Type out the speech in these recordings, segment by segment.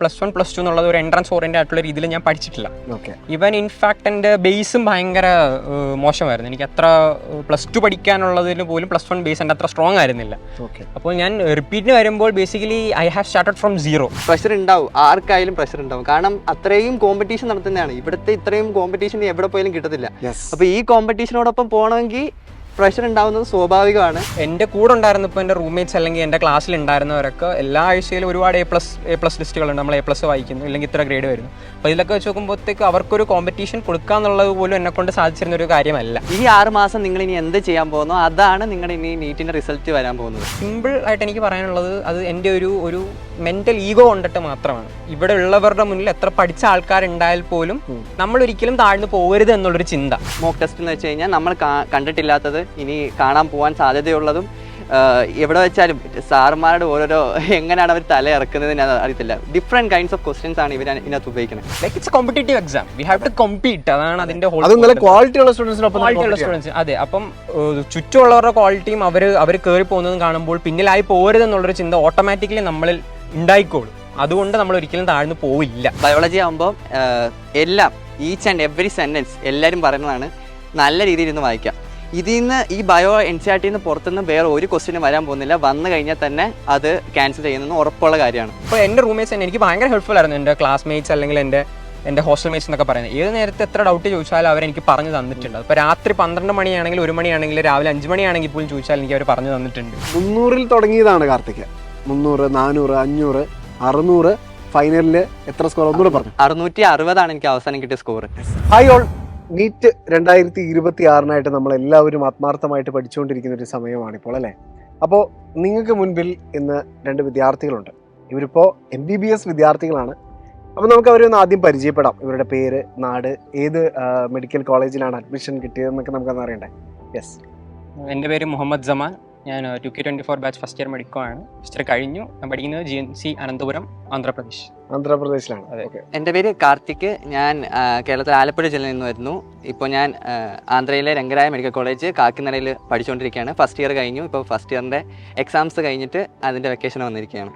Plus one plus to എന്നുള്ളത് ഒരു entrance orient ആയിട്ടുള്ള രീതിയിൽ ഞാൻ പഠിച്ചിട്ടില്ല. ഓക്കെ ഇവൻ ഇൻഫാക്ട് എന്റെ ബേസും ഭയങ്കര മോശമായിരുന്നു. എനിക്ക് അത്ര പ്ലസ് ടു പഠിക്കാനുള്ളതിന് പോലും പ്ലസ് വൺ ബേസ് എന്റെ അത്ര സ്ട്രോങ് ആയിരുന്നില്ല. ഓക്കെ അപ്പോൾ ഞാൻ റിപ്പീറ്റിന് വരുമ്പോൾ basically I have started from zero pressure ഉണ്ടാവും. ആർക്കായാലും പ്രഷർ ഉണ്ടാവും. കാരണം അത്രയും കോമ്പറ്റീഷൻ നടത്തുന്നതാണ്. ഇവിടുത്തെ ഇത്രയും കോമ്പറ്റീഷൻ എവിടെ പോയാലും കിട്ടത്തില്ല. അപ്പോൾ ഈ കോമ്പറ്റീഷനോടൊപ്പം പോകണമെങ്കിൽ പ്രഷർ ഉണ്ടാവുന്നത് സ്വാഭാവികമാണ്. എന്റെ കൂടെ ഉണ്ടായിരുന്ന ഇപ്പോൾ എന്റെ റൂംമേറ്റ്സ് അല്ലെങ്കിൽ എന്റെ ക്ലാസ്സിൽ ഉണ്ടായിരുന്നവരൊക്കെ എല്ലാ ആഴ്ചയിലും ഒരുപാട് എ പ്ലസ് എ പ്ലസ് ലിസ്റ്റുകളുണ്ട് നമ്മൾ എ പ്ലസ് വായിക്കുന്നു. അല്ലെങ്കിൽ ഇത്ര ഗ്രേഡ് വരുന്നു. അപ്പോൾ ഇതിലൊക്കെ വെച്ച് നോക്കുമ്പോഴത്തേക്ക് അവർക്കൊരു കോമ്പറ്റീഷൻ കൊടുക്കുക എന്നുള്ളത് പോലും എന്നെ കൊണ്ട് സാധിച്ചിരുന്ന ഒരു കാര്യമല്ല. ഈ ആറ് മാസം നിങ്ങൾ ഇനി എന്ത് ചെയ്യാൻ പോകുന്നോ? അതാണ് നിങ്ങളുടെ ഇനി നീറ്റിന്റെ റിസൾട്ട് വരാൻ പോകുന്നത്. സിമ്പിൾ ആയിട്ട് എനിക്ക് പറയാനുള്ളത് അത് എന്റെ ഒരു ഒരു മെന്റൽ ഈഗോ കൊണ്ടിട്ട് മാത്രമാണ്. ഇവിടെ ഉള്ളവരുടെ മുന്നിൽ എത്ര പഠിച്ച ആൾക്കാരുണ്ടായാൽ പോലും നമ്മൾ ഒരിക്കലും താഴ്ന്നു പോകരുത് എന്നുള്ളൊരു ചിന്ത. മോക്ക് ടെസ്റ്റ് എന്ന് വെച്ച് കഴിഞ്ഞാൽ നമ്മൾ കണ്ടിട്ടില്ലാത്തത് ഇനി കാണാൻ പോകാൻ സാധ്യതയുള്ളതും എവിടെ വെച്ചാലും സാർമാരുടെ ഓരോരോ എങ്ങനെയാണ് അവർ തല ഇറക്കുന്നതെന്ന് ഞാൻ അറിയത്തില്ല. ഡിഫറെന്റ് കൈൻഡ്സ് ഓഫ് ക്വസ്റ്റ്യൻസ് ആണ് ഇവർ ഇതിനകത്ത് ഉപയോഗിക്കുന്നത്. Like it's competitive exam we have to compete അതാണ് അതിന്റെ ഹോൾ അതും നല്ല ക്വാളിറ്റി ഉള്ള സ്റ്റുഡൻസിനൊപ്പം ക്വാളിറ്റി ഉള്ള സ്റ്റുഡൻസ് അതെ അപ്പം ചുറ്റുമുള്ളവരുടെ ക്വാളിറ്റിയും അവർ അവർ കയറി പോകുന്നതും കാണുമ്പോൾ പിന്നിലായി പോരുത് എന്നുള്ളൊരു ചിന്ത ഓട്ടോമാറ്റിക്കലി നമ്മളിൽ ഉണ്ടായിക്കോളും. അതുകൊണ്ട് നമ്മൾ ഒരിക്കലും താഴ്ന്നു പോവില്ല. ബയോളജി ആകുമ്പോൾ എല്ലാം ഈച്ച് ആൻഡ് എവറി സെന്റൻസ് എല്ലാവരും പറയുന്നതാണ് നല്ല രീതിയിൽ ഇരുന്ന് വായിക്കാം. ഇതിൽ നിന്ന് ഈ ബയോ എൻ സി ആർ ടിന്ന് പുറത്തുനിന്ന് വേറെ ഒരു ക്വസ്റ്റിനും വരാൻ പോകുന്നില്ല. വന്നു കഴിഞ്ഞാൽ തന്നെ അത് ക്യാൻസൽ ചെയ്യുന്നെന്ന് ഉറപ്പുള്ള കാര്യമാണ്. അപ്പോൾ എന്റെ റൂംമേറ്റ്സ് തന്നെ എനിക്ക് ഭയങ്കര ഹെൽപ്ഫുൾ ആയിരുന്നു. എന്റെ ക്ലാസ്മേറ്റ്സ് അല്ലെങ്കിൽ എന്റെ എന്റെ ഹോസ്റ്റൽ മേറ്റ്സ് എന്നൊക്കെ പറയുന്നത്. ഏത് നേരത്തെ എത്ര ഡൗട്ട് ചോദിച്ചാലും അവർ എനിക്ക് പറഞ്ഞു തന്നിട്ടുണ്ട്. അപ്പോൾ രാത്രി പന്ത്രണ്ട് മണിയാണെങ്കിൽ ഒരു മണിയാണെങ്കിൽ രാവിലെ അഞ്ച് മണിയാണെങ്കിൽ പോലും ചോദിച്ചാൽ എനിക്ക് അവർ പറഞ്ഞു തന്നിട്ടുണ്ട്. മുന്നൂറിൽ തുടങ്ങിയതാണ് കാർത്തിക്. മുന്നൂറ് നാനൂറ് അഞ്ഞൂറ് അറുന്നൂറ് ഫൈനലിൽ എത്ര സ്കോർ ഒന്നുകൂടെ പറഞ്ഞു. അറുന്നൂറ്റി അറുപതാണ് എനിക്ക് അവസാനം കിട്ടിയ സ്കോർ ഹൈ ഓൾ നീറ്റ് രണ്ടായിരത്തി ഇരുപത്തി ആറിനായിട്ട് നമ്മൾ എല്ലാവരും ആത്മാർത്ഥമായിട്ട് പഠിച്ചുകൊണ്ടിരിക്കുന്ന ഒരു സമയമാണിപ്പോൾ അല്ലേ? അപ്പോൾ നിങ്ങൾക്ക് മുൻപിൽ ഇന്ന് രണ്ട് വിദ്യാർത്ഥികളുണ്ട്. ഇവരിപ്പോൾ എം ബി ബി എസ് വിദ്യാർത്ഥികളാണ്. അപ്പോൾ നമുക്ക് അവരെ ഒന്ന് ആദ്യം പരിചയപ്പെടാം. ഇവരുടെ പേര് നാട് ഏത് മെഡിക്കൽ കോളേജിലാണ് അഡ്മിഷൻ കിട്ടിയതെന്നൊക്കെ നമുക്കൊന്ന് അറിയണ്ടേ യെസ് എന്റെ പേര് മുഹമ്മദ് ജമാൻ ഞാൻ two K twenty four batch first year medico ആണ്. ഫസ്റ്റ് ഇയർ കഴിഞ്ഞു. ഞാൻ പഠിക്കുന്നത് G N C Ananthapuram Andhra Pradesh. ആന്ധ്രാപ്രദേശിലാണ്. അതെ. ഓക്കെ. എന്റെ പേര് കാർത്തിക്. ഞാൻ കേരളത്തിലെ ആലപ്പുഴ ജില്ലയിൽ നിന്ന് വരുന്നു ഇപ്പോൾ ഞാൻ ആന്ധ്രയിലെ രംഗരായ മെഡിക്കൽ കോളേജ് കാക്കിനടയിൽ പഠിച്ചുകൊണ്ടിരിക്കുകയാണ്. ഫസ്റ്റ് ഇയർ കഴിഞ്ഞു. ഇപ്പോൾ ഫസ്റ്റ് ഇയറിന്റെ എക്സാംസ് കഴിഞ്ഞിട്ട് അതിന്റെ വെക്കേഷൻ വന്നിരിക്കുകയാണ്.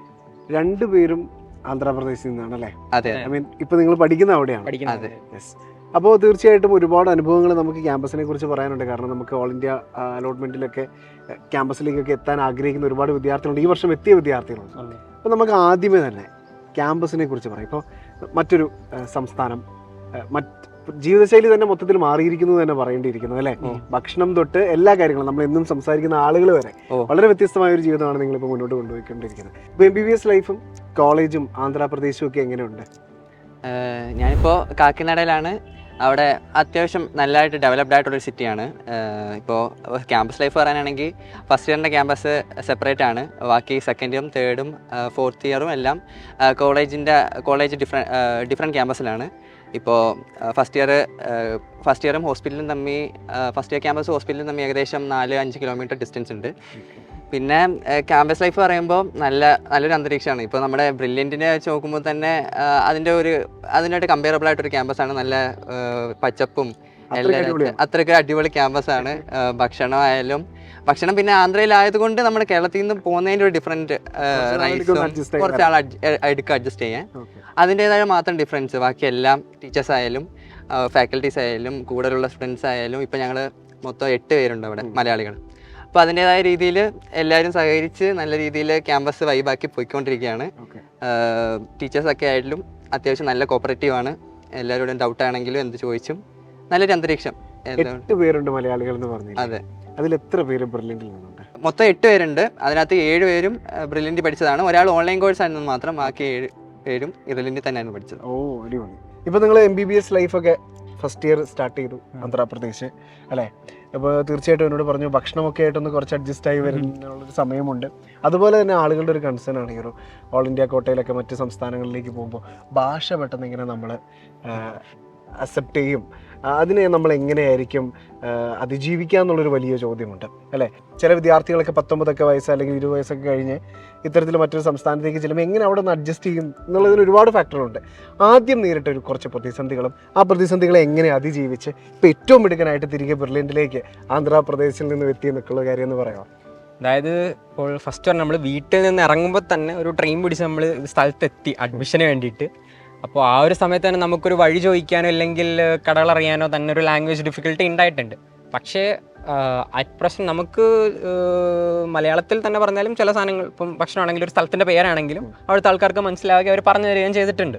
രണ്ടുപേരും ആന്ധ്രാപ്രദേശിൽ നിന്നാണ് അല്ലേ? അതെ ഐ മീൻ ഇപ്പൊ നിങ്ങൾ പഠിക്കുന്ന അവിടെയാണ്. പഠിക്കുന്നത് അതെ. യെസ് അപ്പോൾ തീർച്ചയായിട്ടും ഒരുപാട് അനുഭവങ്ങൾ നമുക്ക് ക്യാമ്പസിനെ കുറിച്ച് പറയാനുണ്ട്. കാരണം നമുക്ക് ഓൾ ഇന്ത്യ അലോട്ട്മെന്റിലൊക്കെ ക്യാമ്പസിലേക്കൊക്കെ എത്താൻ ആഗ്രഹിക്കുന്ന ഒരുപാട് വിദ്യാർത്ഥികളുണ്ട്. ഈ വർഷം എത്തിയ വിദ്യാർത്ഥികളുണ്ട്. അപ്പോൾ നമുക്ക് ആദ്യമേ തന്നെ ക്യാമ്പസിനെ കുറിച്ച് പറയാം. ഇപ്പോൾ മറ്റൊരു സംസ്ഥാനം മറ്റ് ജീവിതശൈലി തന്നെ മൊത്തത്തിൽ മാറിയിരിക്കുന്നു എന്ന് തന്നെ പറയേണ്ടിയിരിക്കുന്നു അല്ലേ? ഭക്ഷണം തൊട്ട് എല്ലാ കാര്യങ്ങളും നമ്മൾ എന്നും സംസാരിക്കുന്ന ആളുകൾ വരെ വളരെ വ്യത്യസ്തമായ ഒരു ജീവിതമാണ് നിങ്ങൾ ഇപ്പോൾ മുന്നോട്ട് കൊണ്ടുപോയിക്കൊണ്ടിരിക്കുന്നത്. ഇപ്പോൾ എം ബി ബി എസ് ലൈഫും കോളേജും ആന്ധ്രാപ്രദേശും ഒക്കെ എങ്ങനെയുണ്ട്? ഞാനിപ്പോൾ കാക്കിനടയിലാണ്. അവിടെ അത്യാവശ്യം നല്ലതായിട്ട് ഡെവലപ്ഡ് ആയിട്ടുള്ളൊരു സിറ്റിയാണ് ഇപ്പോൾ ക്യാമ്പസ് ലൈഫ് പറയാനാണെങ്കിൽ ഫസ്റ്റ് ഇയറിന്റെ ക്യാമ്പസ് സെപ്പറേറ്റ് ആണ്. ബാക്കി സെക്കൻഡ് ഇയറും തേർഡും ഫോർത്ത് ഇയറും എല്ലാം കോളേജിന്റെ കോളേജ് ഡിഫറെ ഡിഫറെന്റ് ക്യാമ്പസിലാണ് ഇപ്പോൾ ഫസ്റ്റ് ഇയർ ഫസ്റ്റ് ഇയറും ഹോസ്പിറ്റലും തമ്മിൽ ഫസ്റ്റ് ഇയർ ക്യാമ്പസ് ഹോസ്പിറ്റലും തമ്മിൽ ഏകദേശം നാല് അഞ്ച് കിലോമീറ്റർ ഡിസ്റ്റൻസ് ഉണ്ട്. പിന്നെ ക്യാമ്പസ് ലൈഫ് പറയുമ്പോൾ നല്ല നല്ലൊരു അന്തരീക്ഷമാണ്. ഇപ്പോൾ നമ്മുടെ ബ്രില്യന്റിനെ വെച്ച് നോക്കുമ്പോൾ തന്നെ അതിന്റെ ഒരു അതിനായിട്ട് കമ്പയറബിൾ ആയിട്ടൊരു ക്യാമ്പസാണ് നല്ല പച്ചപ്പും അത്രയ്ക്ക് അടിപൊളി ക്യാമ്പസാണ് ഭക്ഷണമായാലും ഭക്ഷണം പിന്നെ ആന്ധ്രയിലായതുകൊണ്ട് നമ്മുടെ കേരളത്തിൽ നിന്ന് പോകുന്നതിന്റെ ഒരു ഡിഫറെന്റ് റൈസും കുറച്ച് ആൾ എടുക്കുക അഡ്ജസ്റ്റ് ചെയ്യാൻ അതിന്റെതായ മാത്രം ഡിഫറൻസ് ബാക്കി എല്ലാം ടീച്ചേഴ്സ് ആയാലും ഫാക്കൽറ്റീസ് ആയാലും കൂടുതലുള്ള സ്റ്റുഡൻസ് ആയാലും ഇപ്പം ഞങ്ങൾ മൊത്തം എട്ട് പേരുണ്ട് അവിടെ മലയാളികൾ അപ്പോൾ അതിന്റെതായ രീതിയിൽ എല്ലാവരും സഹകരിച്ച് നല്ല രീതിയിൽ ക്യാമ്പസ് വൈബാക്കി പോയിക്കൊണ്ടിരിക്കുകയാണ്. ടീച്ചേഴ്സൊക്കെ ആയാലും അത്യാവശ്യം നല്ല കോപ്പറേറ്റീവ് ആണ്. എല്ലാവരോടും ഡൗട്ട് ആണെങ്കിലും എന്ത് ചോദിച്ചും നല്ലൊരു അന്തരീക്ഷം. എട്ട് പേരുണ്ട് മലയാളികൾ എന്ന് പറഞ്ഞു അതെ. അതിൽ എത്ര പേര് ബ്രില്യന്റിൽ നിന്നുണ്ട്? മൊത്തം എട്ട് പേരുണ്ട്. അതിനകത്ത് ഏഴ് പേരും ബ്രില്യന്റ് പഠിച്ചതാണ്. ഒരാൾ ഓൺലൈൻ കോഴ്സ് ആയിരുന്നു മാത്രം ബാക്കി ഏഴ് പേരും ഇറലിന്റെ തന്നെയാണ് പഠിച്ചത്. ഓ അടിപൊളി. ഇപ്പൊ നിങ്ങൾ എം ബി ബി എസ് ലൈഫൊക്കെ ഫസ്റ്റ് ഇയർ സ്റ്റാർട്ട് ചെയ്തു ആന്ധ്രാപ്രദേശ് അല്ലേ? അപ്പോൾ തീർച്ചയായിട്ടും എന്നോട് പറഞ്ഞു ഭക്ഷണമൊക്കെ ആയിട്ടൊന്ന് കുറച്ച് അഡ്ജസ്റ്റായി വരുന്നുള്ളൊരു സമയമുണ്ട്. അതുപോലെ തന്നെ ആളുകളുടെ ഒരു കൺസേൺ ആണ് ഒരു ഓൾ ഇന്ത്യ കോട്ടയിലൊക്കെ മറ്റ് സംസ്ഥാനങ്ങളിലേക്ക് പോകുമ്പോൾ ഭാഷ പെട്ടെന്ന് ഇങ്ങനെ നമ്മൾ അക്സെപ്റ്റ് ചെയ്യും. അതിനെ നമ്മൾ എങ്ങനെയായിരിക്കും അതിജീവിക്കുക എന്നുള്ളൊരു വലിയ ചോദ്യമുണ്ട് അല്ലേ? ചില വിദ്യാർത്ഥികളൊക്കെ പത്തൊമ്പതൊക്കെ വയസ്സ് അല്ലെങ്കിൽ ഇരുപത് വയസ്സൊക്കെ കഴിഞ്ഞ് ഇത്തരത്തിൽ മറ്റൊരു സംസ്ഥാനത്തേക്ക് ചെല്ലുമ്പോൾ എങ്ങനെ അവിടെ നിന്ന് അഡ്ജസ്റ്റ് ചെയ്യും എന്നുള്ളതിന് ഒരുപാട് ഫാക്ടറുണ്ട് ആദ്യം നേരിട്ട ഒരു കുറച്ച് പ്രതിസന്ധികളും ആ പ്രതിസന്ധികളെ എങ്ങനെ അതിജീവിച്ച് ഇപ്പോൾ ഏറ്റവും മിടുക്കനായിട്ട് തിരികെ ബെർലിനിലേക്ക് ആന്ധ്രാപ്രദേശിൽ നിന്ന് എത്തി നിൽക്കുള്ള കാര്യം എന്ന് പറയാം അതായത് ഇപ്പോൾ ഫസ്റ്റ് പറഞ്ഞാൽ നമ്മൾ വീട്ടിൽ നിന്ന് ഇറങ്ങുമ്പോൾ തന്നെ ഒരു ട്രെയിൻ പിടിച്ച് നമ്മൾ സ്ഥലത്തെത്തി അഡ്മിഷന് വേണ്ടിയിട്ട്. അപ്പോൾ ആ ഒരു സമയത്ത് തന്നെ നമുക്കൊരു വഴി ചോദിക്കാനോ അല്ലെങ്കിൽ കടകളറിയാനോ തന്നെ ഒരു ലാംഗ്വേജ് ഡിഫിക്കൽട്ടി ഉണ്ടായിട്ടുണ്ട്. പക്ഷേ അറ്റ് പ്രശ്നം നമുക്ക് മലയാളത്തിൽ തന്നെ പറഞ്ഞാലും ചില സാധനങ്ങൾ ഇപ്പം ഭക്ഷണമാണെങ്കിലും ഒരു സ്ഥലത്തിന്റെ പേരാണെങ്കിലും അവിടുത്തെ ആൾക്കാർക്ക് മനസ്സിലാവുകയും അവർ പറഞ്ഞു തരികയും ചെയ്തിട്ടുണ്ട്.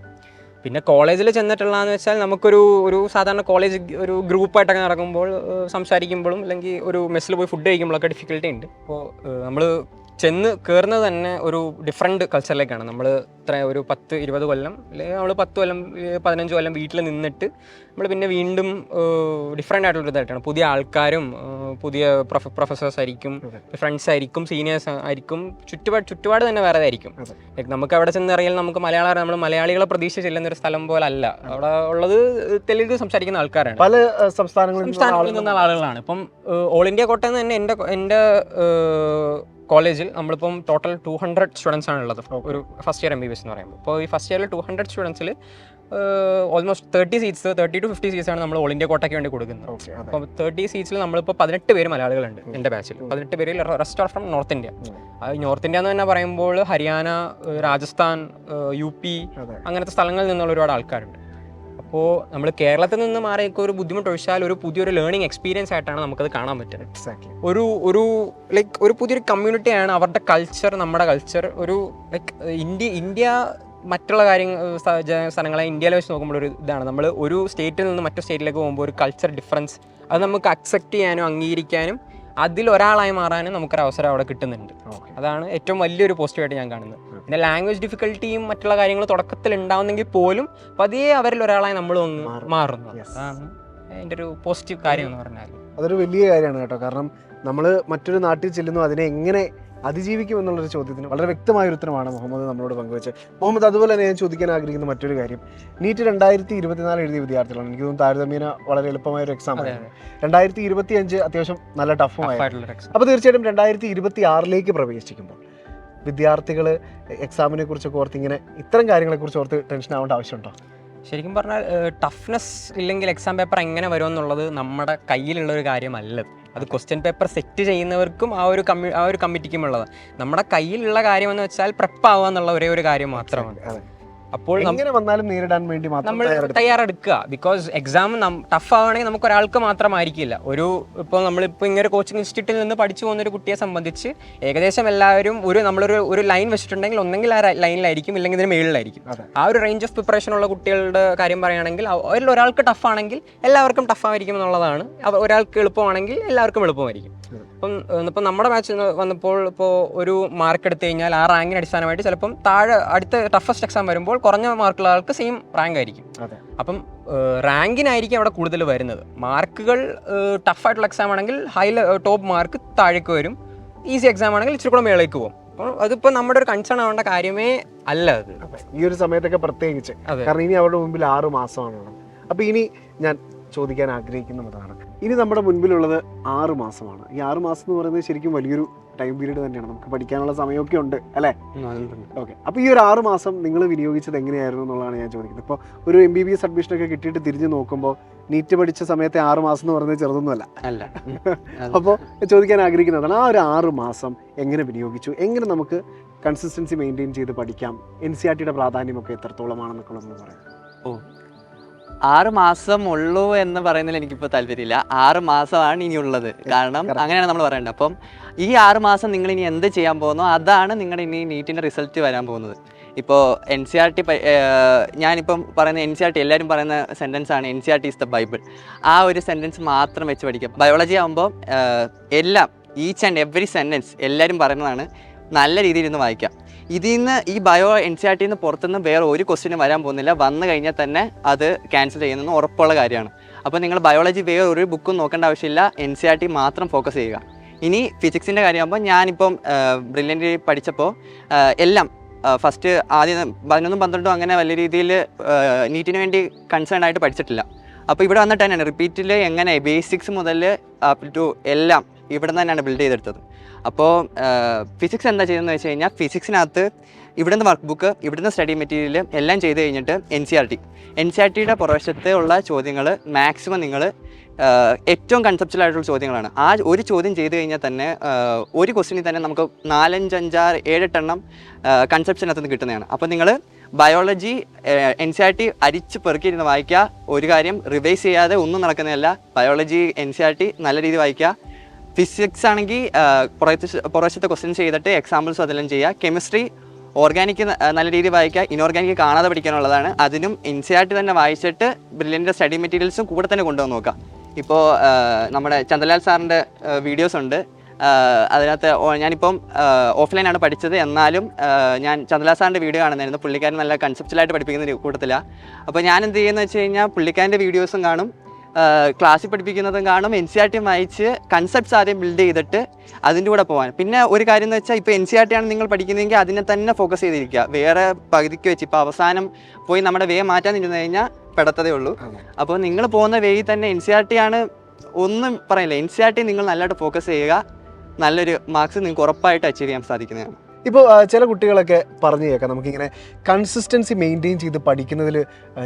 പിന്നെ കോളേജിൽ ചെന്നിട്ടുള്ളതെന്ന് വെച്ചാൽ നമുക്കൊരു ഒരു സാധാരണ കോളേജ് ഒരു ഗ്രൂപ്പായിട്ടൊക്കെ നടക്കുമ്പോൾ സംസാരിക്കുമ്പോഴും അല്ലെങ്കിൽ ഒരു മെസ്സിൽ പോയി ഫുഡ് കഴിക്കുമ്പോഴൊക്കെ ഡിഫിക്കൽട്ടി ഉണ്ട്. അപ്പോൾ നമ്മൾ ചെന്ന് കയറുന്നത് തന്നെ ഒരു ഡിഫറെന്റ് കൾച്ചറിലേക്കാണ് നമ്മൾ ഇത്ര ഒരു പത്ത് ഇരുപത് കൊല്ലം അല്ലെങ്കിൽ നമ്മൾ പത്ത് കൊല്ലം പതിനഞ്ച് കൊല്ലം വീട്ടിൽ നിന്നിട്ട് നമ്മൾ പിന്നെ വീണ്ടും ഡിഫറെന്റ് ആയിട്ടുള്ള ഇതായിട്ടാണ്. പുതിയ ആൾക്കാരും പുതിയ പ്രൊഫ പ്രൊഫസേഴ്സ് ആയിരിക്കും ഫ്രണ്ട്സ് ആയിരിക്കും സീനിയേഴ്സ് ആയിരിക്കും ചുറ്റുപാട് ചുറ്റുപാട് തന്നെ വേറെ ആയിരിക്കും. ലൈക്ക് നമുക്ക് അവിടെ ചെന്ന് അറിയാൻ നമുക്ക് മലയാളം നമ്മൾ മലയാളികളെ പ്രതീക്ഷിച്ച് ചെല്ലുന്ന ഒരു സ്ഥലം പോലെ അല്ല. അവിടെ ഉള്ളത് തെലുങ്ക് സംസാരിക്കുന്ന ആൾക്കാരാണ്. പല സംസ്ഥാനങ്ങളിൽ നിന്നുള്ള ആളുകളാണ്. ഇപ്പം ഓൾ ഇന്ത്യ കോട്ടയം തന്നെ എന്റെ എന്റെ കോളേജിൽ നമ്മളിപ്പം ടോട്ടൽ ടു ഹൺഡ്രഡ് സ്റ്റുഡൻസ് ആണ് ഉള്ളത് ഒരു first year M B B S എന്ന് പറയുമ്പോൾ. അപ്പോൾ ഈ ഫസ്റ്റ് ഇയറിൽ two hundred സ്റ്റുഡൻസിൽ almost thirty seats thirty to fifty seats ആണ് നമ്മൾ ഓൾ ഇന്ത്യ കോട്ടയ്ക്ക് വേണ്ടി കൊടുക്കുന്നത്. അപ്പോൾ തേർട്ടി സീറ്റ്സിൽ നമ്മളിപ്പോൾ പതിനെട്ട് പേര് മലയാളികളുണ്ട് എന്റെ ബാച്ചിൽ പതിനെട്ട് പേരിൽ rest of from north India അത് നോർത്ത് ഇന്ത്യ എന്ന് തന്നെ പറയുമ്പോൾ ഹരിയാന രാജസ്ഥാൻ യു പി അങ്ങനത്തെ സ്ഥലങ്ങളിൽ നിന്നുള്ള ഒരുപാട് ആൾക്കാരുണ്ട്. അപ്പോൾ നമ്മൾ കേരളത്തിൽ നിന്ന് മാറിയൊക്കെ ഒരു ബുദ്ധിമുട്ട് ഒഴിച്ചാൽ ഒരു പുതിയൊരു ലേണിംഗ് എക്സ്പീരിയൻസ് ആയിട്ടാണ് നമുക്കത് കാണാൻ പറ്റുന്നത്. എക്സാക്ട് ഒരു ഒരു ലൈക്ക് ഒരു പുതിയൊരു കമ്മ്യൂണിറ്റിയാണ് അവരുടെ കൾച്ചർ നമ്മുടെ കൾച്ചർ ഒരു ലൈക്ക് ഇന്ത്യ ഇന്ത്യ മറ്റുള്ള കാര്യങ്ങൾ സ്ഥലങ്ങളെ ഇന്ത്യയിലെ വെച്ച് നോക്കുമ്പോൾ ഒരു ഇതാണ്. നമ്മൾ ഒരു സ്റ്റേറ്റിൽ നിന്ന് മറ്റു സ്റ്റേറ്റിലേക്ക് പോകുമ്പോൾ ഒരു കൾച്ചർ ഡിഫറൻസ് അത് നമുക്ക് അക്സെപ്റ്റ് ചെയ്യാനും അംഗീകരിക്കാനും അതിൽ ഒരാളായി മാറാനും നമുക്കൊരു അവസരം അവിടെ കിട്ടുന്നുണ്ട്. അതാണ് ഏറ്റവും വലിയൊരു പോസിറ്റീവായിട്ട് ഞാൻ കാണുന്നത്. പിന്നെ ലാംഗ്വേജ് ഡിഫിക്കൽട്ടിയും മറ്റുള്ള കാര്യങ്ങൾ തുടക്കത്തിൽ ഉണ്ടാവുന്നെങ്കിൽ പോലും പതിയെ അവരിൽ ഒരാളായി നമ്മൾ ഒന്ന് മാറുന്നു. എന്റെ അതാണ് അതിന്റെ ഒരു പോസിറ്റീവ് കാര്യം എന്ന് പറഞ്ഞാൽ അതൊരു വലിയ കാര്യമാണ് കേട്ടോ. കാരണം നമ്മൾ മറ്റൊരു നാട്ടിൽ ചെല്ലുന്നു അതിനെ എങ്ങനെ അതിജീവിക്കും എന്നുള്ളൊരു ചോദ്യത്തിന് വളരെ വ്യക്തമായ ഒരു ഉത്തരമാണ് മുഹമ്മദ് നമ്മളോട് പങ്കുവെച്ചത്. മുഹമ്മദ് അതുപോലെ തന്നെ ഞാൻ ചോദിക്കാൻ ആഗ്രഹിക്കുന്ന മറ്റൊരു കാര്യം. നീറ്റ് രണ്ടായിരത്തി ഇരുപത്തിനാല് എഴുതിയ വിദ്യാർത്ഥികളാണ്. എനിക്ക് തോന്നുന്നു താരതമ്യേന വളരെ എളുപ്പമായ ഒരു എക്സാം ആയിരുന്നു. രണ്ടായിരത്തി ഇരുപത്തി അഞ്ച് അത്യാവശ്യം നല്ല ടഫുമായിരുന്നു അപ്പോൾ തീർച്ചയായിട്ടും രണ്ടായിരത്തി ഇരുപത്തി ആറിലേക്ക് പ്രവേശിക്കുമ്പോൾ വിദ്യാർത്ഥികൾ എക്സാമിനെ കുറിച്ചൊക്കെ ഓർത്ത് ഇങ്ങനെ ഇത്തരം കാര്യങ്ങളെക്കുറിച്ച് ഓർത്ത് ടെൻഷൻ ആവേണ്ട ആവശ്യമുണ്ടോ? ശരിക്കും പറഞ്ഞാൽ ടഫ്നെസ് ഇല്ലെങ്കിൽ എക്സാം പേപ്പർ എങ്ങനെ വരുമെന്നുള്ളത് നമ്മുടെ കയ്യിലുള്ള ഒരു കാര്യമല്ല അത് ക്വസ്റ്റ്യൻ പേപ്പർ സെറ്റ് ചെയ്യുന്നവർക്കും ആ ഒരു കമ്മി ആ ഒരു കമ്മിറ്റിക്കും ഉള്ളതാണ് നമ്മുടെ കയ്യിലുള്ള കാര്യം എന്ന് വെച്ചാൽ പ്രെപ്പ് ആവുക എന്നുള്ള ഒരേ ഒരു കാര്യം മാത്രമാണ്. അപ്പോൾ എങ്ങനെ വന്നാലും നേരിടാൻ വേണ്ടി നമ്മൾ തയ്യാറെടുക്കുക. ബിക്കോസ് എക്സാം ടഫ് ആവുകയാണെങ്കിൽ നമുക്ക് ഒരാൾക്ക് മാത്രമായിരിക്കില്ല ഒരു ഇപ്പോൾ നമ്മളിപ്പോൾ ഇങ്ങനെ കോച്ചിങ് ഇൻസ്റ്റിറ്റ്യൂട്ടിൽ നിന്ന് പഠിച്ചു പോകുന്ന ഒരു കുട്ടിയെ സംബന്ധിച്ച് ഏകദേശം എല്ലാവരും ഒരു നമ്മളൊരു ഒരു ലൈൻ വെച്ചിട്ടുണ്ടെങ്കിൽ ഒന്നെങ്കിൽ ആ ലൈനിലായിരിക്കും ഇല്ലെങ്കിൽ ഇതിന് മേളിലായിരിക്കും. ആ ഒരു റേഞ്ച് ഓഫ് പ്രിപ്പറേഷൻ ഉള്ള കുട്ടികളുടെ കാര്യം പറയുകയാണെങ്കിൽ അതിൽ ഒരാൾക്ക് ടഫ് ആണെങ്കിൽ എല്ലാവർക്കും ടഫ് ആയിരിക്കും എന്നുള്ളതാണ് ഒരാൾക്ക് എളുപ്പമാണെങ്കിൽ എല്ലാവർക്കും എളുപ്പമായിരിക്കും. ഇപ്പം ഇപ്പം നമ്മുടെ മാച്ച് വന്നപ്പോൾ ഇപ്പോൾ ഒരു മാർക്ക് എടുത്തു കഴിഞ്ഞാൽ ആ റാങ്കിന് അടിസ്ഥാനമായിട്ട് ചിലപ്പം താഴെ അടുത്ത ടഫസ്റ്റ് എക്സാം വരുമ്പോൾ കുറഞ്ഞ മാർക്കുള്ള ആൾക്ക് സെയിം റാങ്ക് ആയിരിക്കും. അപ്പം റാങ്കിനായിരിക്കും അവിടെ കൂടുതൽ വരുന്നത്. മാർക്കുകൾ ടഫായിട്ടുള്ള എക്സാം ആണെങ്കിൽ ഹൈ ടോപ്പ് മാർക്ക് താഴേക്ക് വരും. ഈസി എക്സാം ആണെങ്കിൽ ഇച്ചിരി കൂടെ മേളേക്ക് പോകും. അതിപ്പോ നമ്മുടെ ഒരു കൺസേൺ ആവേണ്ട കാര്യമേ അല്ല അത്. ഈ ഒരു സമയത്തൊക്കെ പ്രത്യേകിച്ച്. കാരണം ഇനി അവരുടെ മുമ്പിൽ ആറ് മാസമാണ് അപ്പൊ ഇനി ഞാൻ ചോദിക്കാൻ ആഗ്രഹിക്കുന്നതാണ് ഇനി നമ്മുടെ മുൻപിലുള്ളത് ആറ് മാസമാണ്. ഈ ആറ് മാസം എന്ന് പറയുന്നത് ശരിക്കും വലിയൊരു ടൈം പീരീഡ് തന്നെയാണ്. നമുക്ക് പഠിക്കാനുള്ള സമയമൊക്കെ ഉണ്ട് അല്ലേ? ഓക്കെ അപ്പോൾ ഈ ഒരു ആറ് മാസം നിങ്ങൾ വിനിയോഗിച്ചത് എങ്ങനെയായിരുന്നു എന്നുള്ളതാണ് ഞാൻ ചോദിക്കുന്നത്. ഇപ്പോൾ ഒരു എം ബി ബി എസ് അഡ്മിഷനൊക്കെ കിട്ടിയിട്ട് തിരിഞ്ഞു നോക്കുമ്പോൾ നീറ്റ് പഠിച്ച സമയത്തെ ആറ് മാസം എന്ന് പറയുന്നത് ചെറുതൊന്നുമല്ല. അല്ല. അപ്പോൾ ചോദിക്കാൻ ആഗ്രഹിക്കുന്നതാണ് ആ ഒരു ആറ് മാസം എങ്ങനെ വിനിയോഗിച്ചു? എങ്ങനെ നമുക്ക് കൺസിസ്റ്റൻസി മെയിന്റെയിൻ ചെയ്ത് പഠിക്കാം? എൻ സി ആർ ടിയുടെ പ്രാധാന്യമൊക്കെ എത്രത്തോളമാണെന്നൊക്കെ ഉള്ളതെന്ന് പറയാം ആറ് മാസം ഉള്ളൂ എന്ന് പറയുന്നതിൽ എനിക്കിപ്പോൾ താല്പര്യമില്ല. ആറ് മാസമാണ് ഇനി ഉള്ളത് കാരണം അങ്ങനെയാണ് നമ്മൾ പറയേണ്ടത്. അപ്പം ഈ ആറ് മാസം നിങ്ങൾ ഇനി എന്ത് ചെയ്യാൻ പോകുന്നു? അതാണ് നിങ്ങളുടെ ഇനി നീറ്റിന്റെ റിസൾട്ട് വരാൻ പോകുന്നത്. ഇപ്പോൾ എൻ സി ആർ ടി ഞാനിപ്പം പറയുന്ന എൻ സി ആർ ടി എല്ലാവരും പറയുന്ന സെന്റൻസ് ആണ് N C R T is the bible ആ ഒരു സെന്റൻസ് മാത്രം വെച്ച് പഠിക്കാം. ബയോളജി ആകുമ്പോൾ എല്ലാം ഈച്ച് ആൻഡ് എവറി സെന്റൻസ് എല്ലാവരും പറയുന്നതാണ് നല്ല രീതിയിൽ ഇരുന്ന് വായിക്കാം. ഇതിൽ നിന്ന് ഈ ബയോ എൻ സി ആർ ടിയിൽ നിന്ന് പുറത്തുനിന്ന് വേറെ ഒരു ക്വസ്റ്റിനും വരാൻ പോകുന്നില്ല. വന്നു കഴിഞ്ഞാൽ തന്നെ അത് ക്യാൻസൽ ചെയ്യുന്നെന്ന് ഉറപ്പുള്ള കാര്യമാണ്. അപ്പോൾ നിങ്ങൾ ബയോളജി വേറെ ഒരു ബുക്കും നോക്കേണ്ട ആവശ്യമില്ല. എൻ സി ആർ ടി മാത്രം ഫോക്കസ് ചെയ്യുക. ഇനി ഫിസിക്സിന്റെ കാര്യമാകുമ്പോൾ ഞാനിപ്പം ബ്രില്യന്റ് പഠിച്ചപ്പോൾ എല്ലാം ഫസ്റ്റ് ആദ്യം പതിനൊന്നും പന്ത്രണ്ടും അങ്ങനെ വലിയ രീതിയിൽ നീറ്റിന് വേണ്ടി കൺസേൺ ആയിട്ട് പഠിച്ചിട്ടില്ല. അപ്പോൾ ഇവിടെ വന്നിട്ട് തന്നെയാണ് റിപ്പീറ്റിൽ എങ്ങനെ ബേസിക്സ് മുതൽ ടു എല്ലാം ഇവിടെ നിന്ന് തന്നെയാണ് ബിൽഡ് ചെയ്തെടുത്തത്. അപ്പോൾ ഫിസിക്സ് എന്താ ചെയ്തതെന്ന് വെച്ച് കഴിഞ്ഞാൽ ഫിസിക്സിനകത്ത് ഇവിടുന്ന് വർക്ക് ബുക്ക് ഇവിടുന്ന് സ്റ്റഡി മെറ്റീരിയൽ എല്ലാം ചെയ്ത് കഴിഞ്ഞിട്ട് N C R T N C R ടിയുടെ പുറവശത്തെ ഉള്ള ചോദ്യങ്ങൾ മാക്സിമം നിങ്ങൾ ഏറ്റവും കൺസെപ്റ്റൽ ആയിട്ടുള്ള ചോദ്യങ്ങളാണ്. ആ ഒരു ചോദ്യം ചെയ്ത് കഴിഞ്ഞാൽ തന്നെ ഒരു ക്വസ്റ്റിനിൽ തന്നെ നമുക്ക് നാലഞ്ച് അഞ്ചാറ് ഏഴെട്ടെണ്ണം കൺസെപ്ഷനകത്ത് നിന്ന് കിട്ടുന്നതാണ്. അപ്പോൾ നിങ്ങൾ biology N C R T അരിച്ച് പെറുക്കിയിരുന്ന് വായിക്കുക. ഒരു കാര്യം റിവൈസ് ചെയ്യാതെ ഒന്നും നടക്കുന്നതല്ല. Biology N C R T നല്ല രീതിയിൽ വായിക്കുക. ഫിസിക്സ് ആണെങ്കിൽ പുറത്ത് പുറവശത്തെ ക്വസ്റ്റ്യൻസ് ചെയ്തിട്ട് എക്സാമ്പിൾസ് അതെല്ലാം ചെയ്യുക കെമിസ്ട്രി ഓർഗാനിക് നല്ല രീതിയിൽ വായിക്കുക. ഇനോർഗാനിക് കാണാതെ പഠിക്കാനുള്ളതാണ്. അതിനും എൻ സി ആർ ടി തന്നെ വായിച്ചിട്ട് ബ്രില്യന്റെ സ്റ്റഡി മെറ്റീരിയൽസും കൂടെ തന്നെ കൊണ്ടുവന്ന് നോക്കുക ഇപ്പോൾ നമ്മുടെ ചന്ദ്രലാൽ സാറിന്റെ വീഡിയോസ് ഉണ്ട്. അതിനകത്ത് ഞാനിപ്പം ഓഫ്ലൈനാണ് പഠിച്ചത്. എന്നാലും ഞാൻ ചന്ദ്രലാൽ സാറിന്റെ വീഡിയോ കാണുന്നായിരുന്നു പുള്ളിക്കാരൻ നല്ല കൺസെപ്റ്റലായിട്ട് പഠിപ്പിക്കുന്ന ഒരു കൂട്ടത്തിലാണ് അപ്പോൾ ഞാൻ എന്ത് ചെയ്യുന്നത് വെച്ച് കഴിഞ്ഞാൽ പുള്ളിക്കാരന്റെ വീഡിയോസും കാണും. ക്ലാസ്സിൽ പഠിപ്പിക്കുന്നതും കാണും. എൻ സി ആർ ടി വായിച്ച് കൺസെപ്റ്റ്സ് ആദ്യം ബിൽഡ് ചെയ്തിട്ട് അതിന്റെ കൂടെ പോകാൻ പിന്നെ ഒരു കാര്യം എന്ന് വെച്ചാൽ ഇപ്പോൾ എൻ സി ആർ ടി ആണ് നിങ്ങൾ പഠിക്കുന്നതെങ്കിൽ അതിനെ തന്നെ ഫോക്കസ് ചെയ്തിരിക്കുക. വേറെ പകുതിക്ക് വെച്ച്. ഇപ്പോൾ അവസാനം പോയി നമ്മുടെ വേ മാറ്റാൻ നിന്നു കഴിഞ്ഞാൽ പെടത്തതേ ഉള്ളൂ. അപ്പോൾ നിങ്ങൾ പോകുന്ന വേയിൽ തന്നെ എൻ സി ആർ ടി ആണ് ഒന്നും പറയില്ല. എൻ സി ആർ ടി നിങ്ങൾ നല്ലതായിട്ട് ഫോക്കസ് ചെയ്യുക. നല്ലൊരു മാർക്സ് നിങ്ങൾക്ക് ഉറപ്പായിട്ട് അച്ചീവ് ചെയ്യാൻ സാധിക്കുന്നതാണ്. ഇപ്പോൾ ചില കുട്ടികളൊക്കെ പറഞ്ഞു കേൾക്കാം. നമുക്കിങ്ങനെ കൺസിസ്റ്റൻസി മെയിന്റെയിൻ ചെയ്ത് പഠിക്കുന്നതിൽ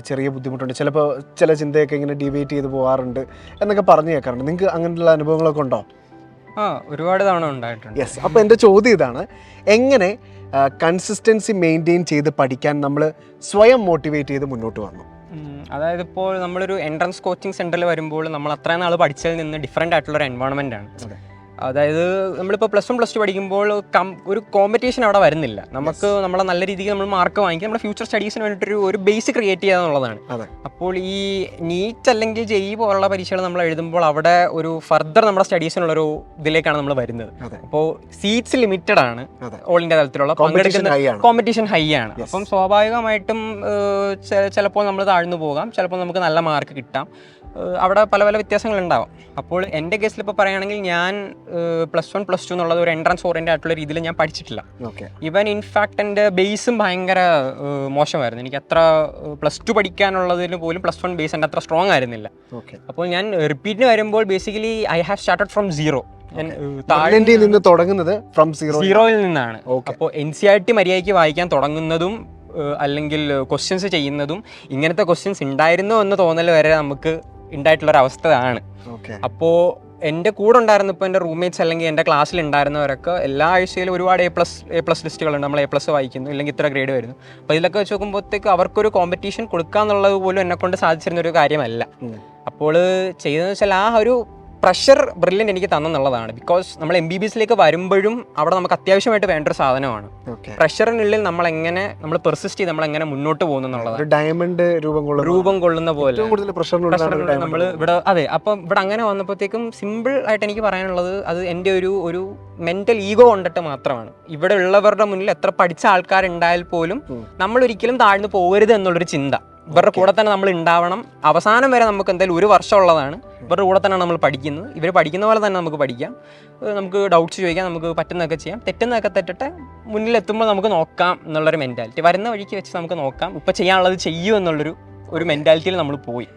ചെറിയ ബുദ്ധിമുട്ടുണ്ട്. ചിലപ്പോൾ ചില ചിന്തയൊക്കെ ഇങ്ങനെ ഡിവേറ്റ് ചെയ്ത് പോകാറുണ്ട് എന്നൊക്കെ പറഞ്ഞു കേൾക്കാറുണ്ട്. നിങ്ങൾക്ക് അങ്ങനെയുള്ള അനുഭവങ്ങളൊക്കെ ഉണ്ടോ? ആ ഒരുപാട് തവണ ഉണ്ടായിട്ടുണ്ട്. യെസ് അപ്പോൾ എന്റെ ചോദ്യം ഇതാണ്. എങ്ങനെ കൺസിസ്റ്റൻസി മെയിന്റെയിൻ ചെയ്ത് പഠിക്കാൻ നമ്മൾ സ്വയം മോട്ടിവേറ്റ് ചെയ്ത് മുന്നോട്ട് വന്നു? അതായത് ഇപ്പോൾ നമ്മളൊരു എൻട്രൻസ് കോച്ചിങ് സെന്ററിൽ വരുമ്പോൾ നമ്മൾ അത്രയും നാൾ പഠിച്ചതിൽ നിന്ന് ഡിഫറെന്റ് ആയിട്ടുള്ള ഒരു എൻവയോൺമെന്റ് ആണ്. അതായത് നമ്മളിപ്പോൾ പ്ലസ് വൺ പ്ലസ് ടു പഠിക്കുമ്പോൾ കം ഒരു കോമ്പറ്റീഷൻ അവിടെ വരുന്നില്ല. നമുക്ക് നമ്മളെ നല്ല രീതിയിൽ നമ്മൾ മാർക്ക് വാങ്ങിക്കുക നമ്മുടെ ഫ്യൂച്ചർ സ്റ്റഡീസിന് വേണ്ടിയിട്ടൊരു ഒരു ബേസ് ക്രിയേറ്റ് ചെയ്യുക എന്നുള്ളതാണ് അപ്പോൾ ഈ നീറ്റ് അല്ലെങ്കിൽ ജെഇ പോലുള്ള പരീക്ഷകൾ നമ്മൾ എഴുതുമ്പോൾ അവിടെ ഒരു ഫർദർ നമ്മുടെ സ്റ്റഡീസിനുള്ളൊരു ഇതിലേക്കാണ് നമ്മൾ വരുന്നത്. അപ്പോൾ സീറ്റ്സ് ലിമിറ്റഡ് ആണ്. ഓൾ ഇന്ത്യ തലത്തിലുള്ള പങ്കെടുക്കുന്ന കോമ്പറ്റീഷൻ ഹൈ ആണ്. അപ്പം സ്വാഭാവികമായിട്ടും ചിലപ്പോൾ നമ്മൾ താഴ്ന്നു പോകാം. ചിലപ്പോൾ നമുക്ക് നല്ല മാർക്ക് കിട്ടാം. അവിടെ പല പല വ്യത്യാസങ്ങളുണ്ടാവും. അപ്പോൾ എന്റെ കേസിൽ ഇപ്പോൾ പറയുകയാണെങ്കിൽ ഞാൻ പ്ലസ് വൺ പ്ലസ് ടു എന്നുള്ളത് ഒരു എൻട്രൻസ് ഓറിയന്റ് ആയിട്ടുള്ള രീതിയിൽ ഞാൻ പഠിച്ചിട്ടില്ല. ഓക്കെ. ഇവൻ ഇൻഫാക്ട് എന്റെ ബേസും ഭയങ്കര മോശമായിരുന്നു. എനിക്ക് അത്ര പ്ലസ് ടു പഠിക്കാനുള്ളതിന് പോലും പ്ലസ് വൺ ബേസ് എന്റെ അത്ര സ്ട്രോങ് ആയിരുന്നില്ല. ഓക്കെ. അപ്പോൾ ഞാൻ റിപ്പീറ്റിന് വരുമ്പോൾ basically I have started from zero നിന്ന് തുടങ്ങുന്നത് ഫ്രം സീറോ സീറോയിൽ നിന്നാണ്. അപ്പോൾ എൻ സി ആർ ടി മര്യാദയ്ക്ക് വായിക്കാൻ തുടങ്ങുന്നതും അല്ലെങ്കിൽ ക്വസ്റ്റ്യൻസ് ചെയ്യുന്നതും ഇങ്ങനത്തെ ക്വസ്റ്റ്യൻസ് ഉണ്ടായിരുന്നോ എന്ന് തോന്നൽ വരെ നമുക്ക് ഉണ്ടായിട്ടുള്ളൊരു അവസ്ഥയാണ് ഓക്കെ. അപ്പോൾ എന്റെ കൂടെ ഉണ്ടായിരുന്ന ഇപ്പോൾ എന്റെ റൂംമേറ്റ്സ് അല്ലെങ്കിൽ എന്റെ ക്ലാസ്സിൽ ഉണ്ടായിരുന്നവരൊക്കെ എല്ലാ ആഴ്ചയിലും ഒരുപാട് എ പ്ലസ് എ പ്ലസ് ലിസ്റ്റുകളുണ്ട് നമ്മൾ എ പ്ലസ് വായിക്കുന്നു ഇല്ലെങ്കിൽ ഇത്ര ഗ്രേഡ് വരുന്നു. അപ്പോൾ ഇതിലൊക്കെ വെച്ച് നോക്കുമ്പോഴത്തേക്ക് അവർക്കൊരു കോമ്പറ്റീഷൻ കൊടുക്കുക എന്നുള്ളത് പോലും എന്നെക്കൊണ്ട് സാധിച്ചിരുന്ന ഒരു കാര്യമല്ല. അപ്പോൾ ചെയ്തതെന്ന് വെച്ചാൽ ആ ഒരു പ്രഷർ ബ്രില്യന്റ് എനിക്ക് തന്നെന്നുള്ളതാണ്. ബിക്കോസ് നമ്മൾ എം ബി ബി എസിലേക്ക് വരുമ്പോഴും അവിടെ നമുക്ക് അത്യാവശ്യമായിട്ട് വേണ്ട ഒരു സാധനമാണ്. പ്രഷറിനുള്ളിൽ നമ്മൾ എങ്ങനെ നമ്മൾ പെർസിസ്റ്റ് ചെയ്ത് നമ്മൾ എങ്ങനെ മുന്നോട്ട് പോകുന്നു എന്നുള്ളതാണ് ഒരു ഡയമണ്ട് രൂപം കൊള്ളുന്ന രൂപം കൊള്ളുന്ന പോലെ. നമ്മൾ ഇവിടെ അതെ അപ്പം ഇവിടെ അങ്ങനെ വന്നപ്പോഴത്തേക്കും സിമ്പിൾ ആയിട്ട് എനിക്ക് പറയാനുള്ളത് അത് എന്റെ ഒരു ഒരു മെന്റൽ ഈഗോ കൊണ്ടിട്ട് മാത്രമാണ്. ഇവിടെ ഉള്ളവരുടെ മുന്നിൽ എത്ര പഠിച്ച ആൾക്കാരുണ്ടായാൽ പോലും നമ്മൾ ഒരിക്കലും താഴ്ന്നു പോകരുത് എന്നുള്ളൊരു ചിന്ത. ഇവരുടെ കൂടെ തന്നെ നമ്മൾ ഉണ്ടാവണം. അവസാനം വരെ നമുക്ക് എന്തായാലും ഒരു വർഷം ഉള്ളതാണ് ഇവരുടെ കൂടെ തന്നെയാണ് നമ്മൾ പഠിക്കുന്നത്. ഇവർ പഠിക്കുന്ന പോലെ തന്നെ നമുക്ക് പഠിക്കാം. നമുക്ക് ഡൗട്ട്സ് ചോദിക്കാം നമുക്ക് പറ്റുന്നതൊക്കെ ചെയ്യാം. തെറ്റുന്നതൊക്കെ തെറ്റിട്ട് മുന്നിലെത്തുമ്പോൾ നമുക്ക് നോക്കാം എന്നുള്ളൊരു മെന്റാലിറ്റി വരുന്ന വഴിക്ക് വെച്ച് നമുക്ക് നോക്കാം. ഇപ്പം ചെയ്യാനുള്ളത് ചെയ്യൂ എന്നുള്ളൊരു ഒരു മെന്റാലിറ്റിയിൽ നമ്മൾ പോയി.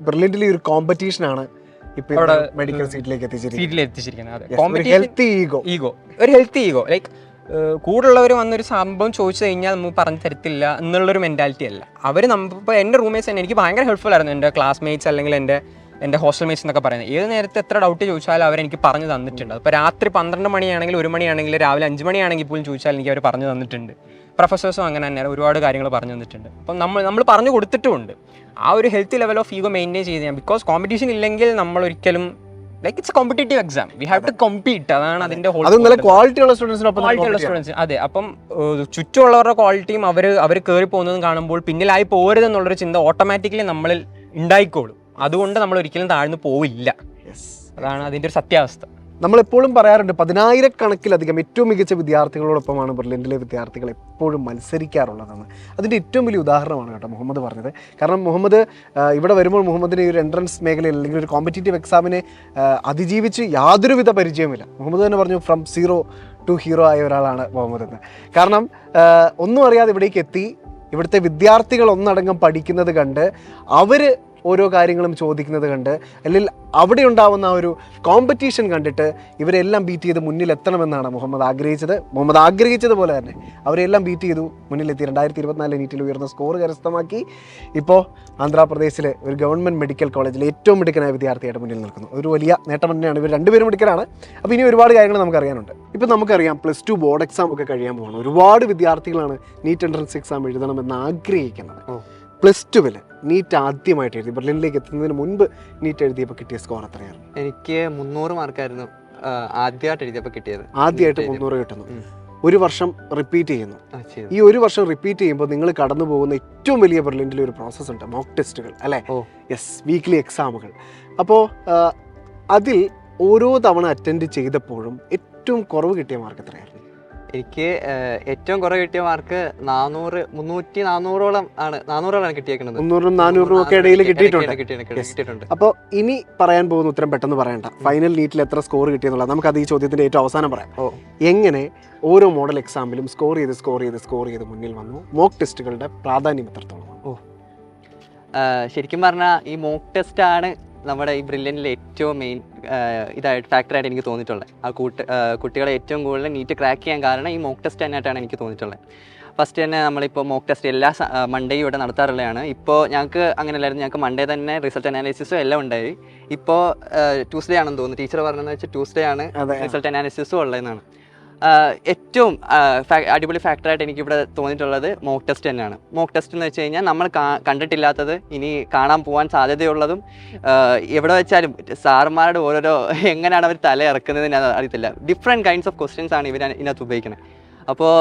ബ്രില്യന്റിലി ഒരു കോമ്പറ്റീഷൻ ആണ് ഇപ്പൊ മെഡിക്കൽ സീറ്റിലേക്ക് സീറ്റിൽ എത്തിച്ചിരിക്കുന്നത്. ഹെൽത്തി ഈഗോ ഈഗോ ഒരു ഹെൽത്തി ഈഗോ ലൈക്ക് കൂടുള്ളവർ വന്നൊരു സംഭവം ചോദിച്ചു കഴിഞ്ഞാൽ നമുക്ക് പറഞ്ഞു തരത്തില്ല എന്നുള്ളൊരു മെന്റാലിറ്റി അല്ല. അവർ നമ്മൾ ഇപ്പോൾ എന്റെ റൂംമേറ്റ്സ് തന്നെ എനിക്ക് ഭയങ്കര ഹെൽപ്ഫുൾ ആയിരുന്നു. എന്റെ ക്ലാസ്മേറ്റ്സ് അല്ലെങ്കിൽ എന്റെ എന്റെ ഹോസ്റ്റൽ മേറ്റ്സ് എന്നൊക്കെ പറയുന്നത്. ഏത് നേരത്തെ എത്ര ഡൗട്ട് ചോദിച്ചാലും അവരെനിക്ക് പറഞ്ഞു തന്നിട്ടുണ്ട്. അപ്പോൾ രാത്രി പന്ത്രണ്ട് മണിയാണെങ്കിൽ ഒരു മണിയാണെങ്കിൽ രാവിലെ അഞ്ച് മണിയാണെങ്കിൽ പോലും ചോദിച്ചാൽ എനിക്ക് അവർ പറഞ്ഞു തന്നിട്ടുണ്ട്. പ്രൊഫസേഴ്സും അങ്ങനെ തന്നെ ഒരുപാട് കാര്യങ്ങൾ പറഞ്ഞു തന്നിട്ടുണ്ട്. അപ്പം നമ്മൾ നമ്മൾ പറഞ്ഞു കൊടുത്തിട്ടുമുണ്ട്. ആ ഒരു healthy level of ego maintain ചെയ്ത് ഞാൻ ബിക്കോസ് കോമ്പറ്റീഷൻ ഇല്ലെങ്കിൽ നമ്മൾ ഒരിക്കലും like it's competitive exam we have to compete അതാണ് അതിന്റെ ഹോൾ അത് നല്ല ക്വാളിറ്റി ഉള്ള സ്റ്റുഡൻസിനൊപ്പം ക്വാളിറ്റി ഉള്ള സ്റ്റുഡൻസ് അതെ അപ്പം ചുറ്റുമുള്ളവരുടെ ക്വാളിറ്റിയും അവർ അവർ കയറി പോകുന്നതും കാണുമ്പോൾ പിന്നിലായി പോരുതെന്നുള്ളൊരു ചിന്ത ഓട്ടോമാറ്റിക്കലി നമ്മളിൽ ഉണ്ടായിക്കോളും. അതുകൊണ്ട് നമ്മൾ ഒരിക്കലും താഴ്ന്നു പോവില്ല. അതാണ് അതിന്റെ ഒരു സത്യാവസ്ഥ. നമ്മളെപ്പോഴും പറയാറുണ്ട് പതിനായിരക്കണക്കിലധികം ഏറ്റവും മികച്ച വിദ്യാർത്ഥികളോടൊപ്പമാണ് ബെർലിനിലെ വിദ്യാർത്ഥികൾ എപ്പോഴും മത്സരിക്കാറുള്ളതെന്ന്. അതിന്റെ ഏറ്റവും വലിയ ഉദാഹരണമാണ് കേട്ടോ മുഹമ്മദ് പറഞ്ഞത്. കാരണം മുഹമ്മദ് ഇവിടെ വരുമ്പോൾ മുഹമ്മദിന് ഒരു എൻട്രൻസ് മേഖലയിൽ അല്ലെങ്കിൽ ഒരു കോമ്പറ്റേറ്റീവ് എക്സാമിനെ അതിജീവിച്ച് യാതൊരുവിധ പരിചയമില്ല മുഹമ്മദ് തന്നെ പറഞ്ഞു ഫ്രം സീറോ ടു ഹീറോ ആയ ഒരാളാണ് മുഹമ്മദ് എന്ന്. കാരണം ഒന്നും അറിയാതെ ഇവിടേക്ക് എത്തി. ഇവിടുത്തെ വിദ്യാർത്ഥികൾ ഒന്നടങ്കം പഠിക്കുന്നത് കണ്ട് അവർ ഓരോ കാര്യങ്ങളും ചോദിക്കുന്നത് കണ്ട് അല്ലെങ്കിൽ അവിടെ ഉണ്ടാവുന്ന ആ ഒരു കോമ്പറ്റീഷൻ കണ്ടിട്ട് ഇവരെല്ലാം ബീറ്റ് ചെയ്ത് മുന്നിൽ എത്തണമെന്നാണ് മുഹമ്മദ് ആഗ്രഹിച്ചത്. മുഹമ്മദ് ആഗ്രഹിച്ചതുപോലെ തന്നെ. അവരെല്ലാം ബീറ്റ് ചെയ്തു മുന്നിലെത്തി. രണ്ടായിരത്തി ഇരുപത്തിനാല് നീറ്റിൽ ഉയർന്ന സ്കോർ കരസ്ഥമാക്കി. ഇപ്പോൾ ആന്ധ്രാപ്രദേശിലെ ഒരു ഗവൺമെന്റ് മെഡിക്കൽ കോളേജിലെ ഏറ്റവും മിടുക്കനായ വിദ്യാർത്ഥിയായിട്ട് മുന്നിൽ നിൽക്കുന്നു. ഒരു വലിയ നേട്ടം തന്നെയാണ് ഇവർ രണ്ടുപേരും മിടുക്കരാണ്. അപ്പോൾ ഇനി ഒരുപാട് കാര്യങ്ങൾ നമുക്കറിയാനുണ്ട് ഇപ്പം നമുക്കറിയാം പ്ലസ് ടു ബോർഡ് എക്സാം ഒക്കെ കഴിയാൻ പോകണം ഒരുപാട് വിദ്യാർത്ഥികളാണ് നീറ്റ് എൻട്രൻസ് എക്സാം എഴുതണമെന്ന് ആഗ്രഹിക്കുന്നത്. പ്ലസ് ടുവിൽ നീറ്റ് ആദ്യമായിട്ട് എഴുതി ബെർലിനിലേക്ക് എത്തുന്നതിന് മുൻപ് നീറ്റ് എഴുതിയപ്പോൾ കിട്ടിയ സ്കോർ എത്രയായിരുന്നു എനിക്ക് മുന്നൂറ് മാർക്കായിരുന്നു ആദ്യമായിട്ട് എഴുതിയപ്പോൾ കിട്ടിയത്. ആദ്യമായിട്ട്. മുന്നൂറ് കിട്ടുന്നു. ഒരു വർഷം റിപ്പീറ്റ് ചെയ്യുന്നു. ഈ ഒരു വർഷം റിപ്പീറ്റ് ചെയ്യുമ്പോൾ നിങ്ങൾ കടന്നു പോകുന്ന ഏറ്റവും വലിയ ബെർലിന്റെ ഒരു പ്രോസസ്സ് ഉണ്ട് മോക്ക് ടെസ്റ്റുകൾ അല്ലേ? യെസ് വീക്ക്ലി എക്സാമുകൾ അപ്പോൾ അതിൽ ഓരോ തവണ അറ്റൻഡ് ചെയ്തപ്പോഴും ഏറ്റവും കുറവ് കിട്ടിയ മാർക്ക് എത്രയായിരുന്നു? എനിക്ക് ഏറ്റവും കുറെ കിട്ടിയ മാർക്ക് നാനൂറ് മുന്നൂറ്റി നാനൂറോളം ആണ്. നാനൂറോളാണ് കിട്ടിയേക്കുന്നത്. മുന്നൂറും നാനൂറും ഒക്കെ ഇടയിൽ കിട്ടിയിട്ടുണ്ട്. അപ്പോൾ ഇനി പറയാൻ പോകുന്ന ഉത്തരം പെട്ടെന്ന് പറയണ്ട. ഫൈനൽ നീറ്റിൽ എത്ര സ്കോർ കിട്ടിയെന്നുള്ളത് നമുക്ക് അത് ഈ ചോദ്യത്തിന്റെ ഏറ്റവും അവസാനം പറയാം. ഓ. എങ്ങനെ ഓരോ മോഡൽ എക്സാമ്പിലും സ്കോർ ചെയ്ത് സ്കോർ ചെയ്ത് സ്കോർ ചെയ്ത് മുന്നിൽ വന്നു? മോക്ക് ടെസ്റ്റുകളുടെ പ്രാധാന്യം എത്രത്തോളം ഓ. ശരിക്കും പറഞ്ഞാൽ ഈ മോക്ക് ടെസ്റ്റ് ആണ് നമ്മുടെ ഈ ബ്രില്യന്റിലെ ഏറ്റവും മെയിൻ ഇതായിട്ട് ഫാക്ടറായിട്ട് എനിക്ക് തോന്നിയിട്ടുള്ളത്. ആ കൂട്ട് കുട്ടികളെ ഏറ്റവും കൂടുതൽ നീറ്റ് ക്രാക്ക് ചെയ്യാൻ കാരണം ഈ മോക്ക് ടെസ്റ്റ് തന്നെയായിട്ടാണ് എനിക്ക് തോന്നിയിട്ടുള്ളത്. ഫസ്റ്റ് തന്നെ നമ്മളിപ്പോൾ മോക്ക് ടെസ്റ്റ് എല്ലാ മൺഡേയും ഇവിടെ നടത്താറുള്ളതാണ്. ഇപ്പോൾ ഞങ്ങൾക്ക് അങ്ങനെ അങ്ങനെയല്ലായിരുന്നു. ഞങ്ങൾക്ക് മൺഡേ തന്നെ റിസൾട്ട് അനാലിസിസും എല്ലാം ഉണ്ടായി. ഇപ്പോൾ ട്യൂസ്ഡേ ആണെന്ന് തോന്നുന്നു. ടീച്ചർ പറഞ്ഞതെന്ന് വെച്ചാൽ ട്യൂസ്ഡേ ആണ് റിസൾട്ട് അനാലിസിസും ഉള്ളതെന്നാണ്. ഏറ്റവും അടിപൊളി ഫാക്ടറായിട്ട് എനിക്കിവിടെ തോന്നിയിട്ടുള്ളത് മോക്ക് ടെസ്റ്റ് തന്നെയാണ്. മോക്ക് ടെസ്റ്റ് എന്ന് വെച്ച് കഴിഞ്ഞാൽ നമ്മൾ കണ്ടിട്ടില്ലാത്തത് ഇനി കാണാൻ പോകാൻ സാധ്യതയുള്ളതും എവിടെ വെച്ചാലും സാറുമാരുടെ ഓരോരോ എങ്ങനെയാണ് അവർ തല ഞാൻ അറിയത്തില്ല. ഡിഫറെന്റ് കൈൻഡ്സ് ഓഫ് ക്വസ്റ്റ്യൻസ് ആണ് ഇവർ ഇതിനകത്ത് ഉപയോഗിക്കുന്നത് അപ്പോൾ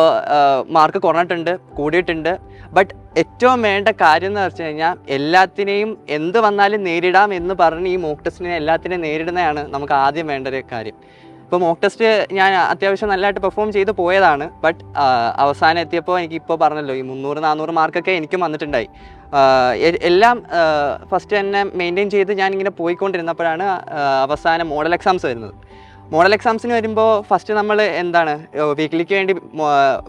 മാർക്ക് കുറഞ്ഞിട്ടുണ്ട് കൂടിയിട്ടുണ്ട്. ബട്ട് ഏറ്റവും വേണ്ട കാര്യം എന്ന് വെച്ച് കഴിഞ്ഞാൽ എല്ലാത്തിനെയും എന്ത് വന്നാലും നേരിടാം എന്ന് പറഞ്ഞ് ഈ മോക്ക് ടെസ്റ്റിനെ എല്ലാത്തിനെയും നേരിടുന്നതാണ് നമുക്ക് ആദ്യം വേണ്ട ഒരു കാര്യം. ഇപ്പോൾ മോക്ക് ടെസ്റ്റ് ഞാൻ അത്യാവശ്യം നല്ലതായിട്ട് പെർഫോം ചെയ്ത് പോയതാണ്. ബട്ട് അവസാനം എത്തിയപ്പോൾ എനിക്ക് ഇപ്പോൾ പറഞ്ഞല്ലോ ഈ മുന്നൂറ് നാനൂറ് മാർക്കൊക്കെ എനിക്കും വന്നിട്ടുണ്ടായി. എല്ലാം ഫസ്റ്റ് തന്നെ മെയിന്റെയിൻ ചെയ്ത് ഞാൻ ഇങ്ങനെ പോയിക്കൊണ്ടിരുന്നപ്പോഴാണ് അവസാനം മോഡൽ എക്സാംസ് വരുന്നത്. മോഡൽ എക്സാംസിന് വരുമ്പോൾ ഫസ്റ്റ് നമ്മൾ എന്താണ് വീക്ക്ലിക്ക് വേണ്ടി